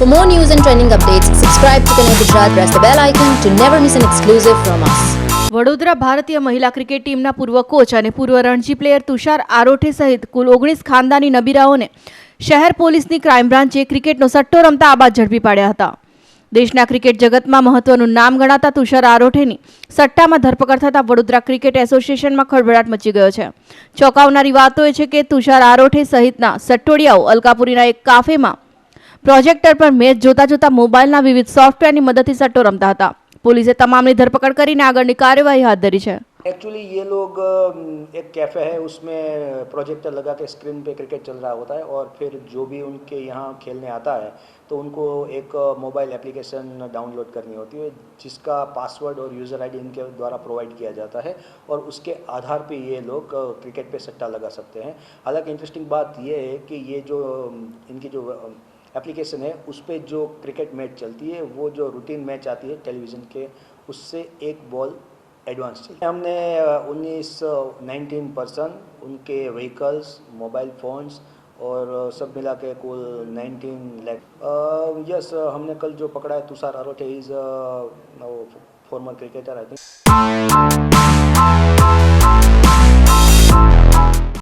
For more news and trending updates, subscribe to Canal Gujarat, press the bell icon to never miss an exclusive from us. Vadodara ભારતીય મહિલા cricket ટીમના પૂર્વ coach અને પૂર્વ Ranji player Tushar આરોઠે સહિત કુલ ઓગણીસ ખાનદાની નબીરાઓને શહેર પોલીસની ક્રાઇમ બ્રાન્ચે ક્રિકેટનો સટ્ટો રમતા આબાદ ઝડપી પાડ્યા હતા દેશના ક્રિકેટ જગતમાં મહત્વનું નામ ગણાતા તુષાર આરોઠેની સટ્ટામાં ધરપકડ થતાં વડોદરા ક્રિકેટ એસોસિએશનમાં ખળભળાટ મચી ગયો છે ચોંકાવનારી વાતો એ છે કે તુષાર આરોઠે સહિતના સટ્ટોડિયાઓ અલકાપુરીના એક કાફેમાં प्रोजेक्टर पर मेथड जोता जोता मोबाइल ना विविध सॉफ्टवेयर ની મદદથી સટ્ટો રમતા હતા પોલીસે તમામની ધરપકડ કરીને આગળની કાર્યવાહી હાથ ધરી છે એક્ચ્યુઅલી યે લોગ એક કેફે હે उसमे प्रोजेक्टर લગાકે સ્ક્રીન પે ક્રિકેટ ચલ રહા હોતા હે ઓર ફિર જો ભી ઉનકે યહા ખેલને aata હે તો ઉનકો એક મોબાઈલ એપ્લિકેશન ડાઉનલોડ કરની હોતી હૈ جسકા પાસવર્ડ ઓર યુઝર આઈડી ઇનકે દ્વારા પ્રોવાઈડ કિયા જાતા હે ઓર ઉસકે આધાર પે યે લોગ ક્રિકેટ પે સટ્ટા લગા સકતે હે हालाकि इंटरेस्टिंग बात ये है कि ये जो इनकी जो एप्लीकेशन है उस पर जो क्रिकेट मैच चलती है वो जो रूटीन मैच आती है टेलीविज़न के उससे एक बॉल एडवांस चलती है हमने उन्नीस नाइनटीन पर्सन उनके व्हीकल्स मोबाइल फ़ोन्स और सब मिला के कुल 19 लैख यस हमने कल जो पकड़ा है Tushar Arothe is former cricketer I think